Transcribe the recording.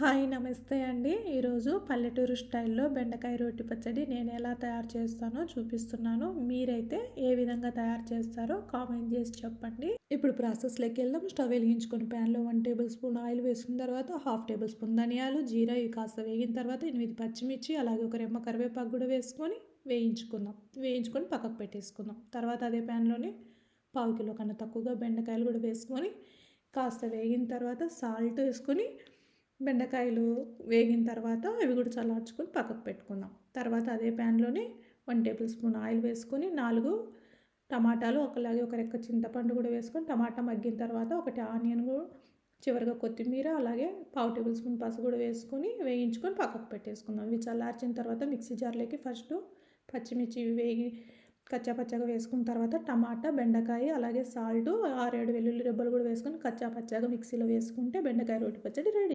Hi నమస్తే అండి. ఈరోజు పల్లెటూరు స్టైల్లో బెండకాయ రోటి పచ్చడి నేను ఎలా తయారు చేస్తానో చూపిస్తున్నాను. మీరైతే ఏ విధంగా తయారు చేస్తారో కామెంట్ చేసి చెప్పండి. ఇప్పుడు ప్రాసెస్లోకి వెళ్దాం. స్టవ్ వెలిగించుకొని ప్యాన్లో వన్ టేబుల్ స్పూన్ ఆయిల్ వేసుకున్న తర్వాత హాఫ్ టేబుల్ స్పూన్ ధనియాలు జీరా ఇవి కాస్త వేగిన తర్వాత ఎనిమిది పచ్చిమిర్చి అలాగే ఒక రెమ్మ కరివేపాకు కూడా వేసుకొని వేయించుకుందాం. వేయించుకొని పక్కకు పెట్టేసుకుందాం. తర్వాత అదే ప్యాన్లోనే పావు కిలో కన్నా తక్కువగా బెండకాయలు కూడా వేసుకొని కాస్త వేగిన తర్వాత సాల్ట్ వేసుకొని బెండకాయలు వేగిన తర్వాత అవి కూడా చల్లార్చుకొని పక్కకు పెట్టుకుందాం. తర్వాత అదే ప్యాన్లోనే వన్ టేబుల్ స్పూన్ ఆయిల్ వేసుకొని నాలుగు టమాటాలు ఒకలాగే ఒక రెక్క చింతపండు కూడా వేసుకొని టమాటా మగ్గిన తర్వాత ఒకటి ఆనియన్ చివరిగా కొత్తిమీర అలాగే పావు టేబుల్ స్పూన్ పసుపు కూడా వేసుకొని వేయించుకొని పక్కకు పెట్టేసుకుందాం. ఇవి చల్లార్చిన తర్వాత మిక్సీ జార్లోకి ఫస్ట్ పచ్చిమిర్చి వేగి కచ్చా పచ్చగా వేసుకున్న తర్వాత టమాటా బెండకాయ అలాగే సాల్ట్ ఆరేడు వెల్లుల్లి రెబ్బలు కూడా వేసుకొని కచ్చా పచ్చగా మిక్సీలో వేసుకుంటే బెండకాయ రోటి పచ్చడి రెడీ.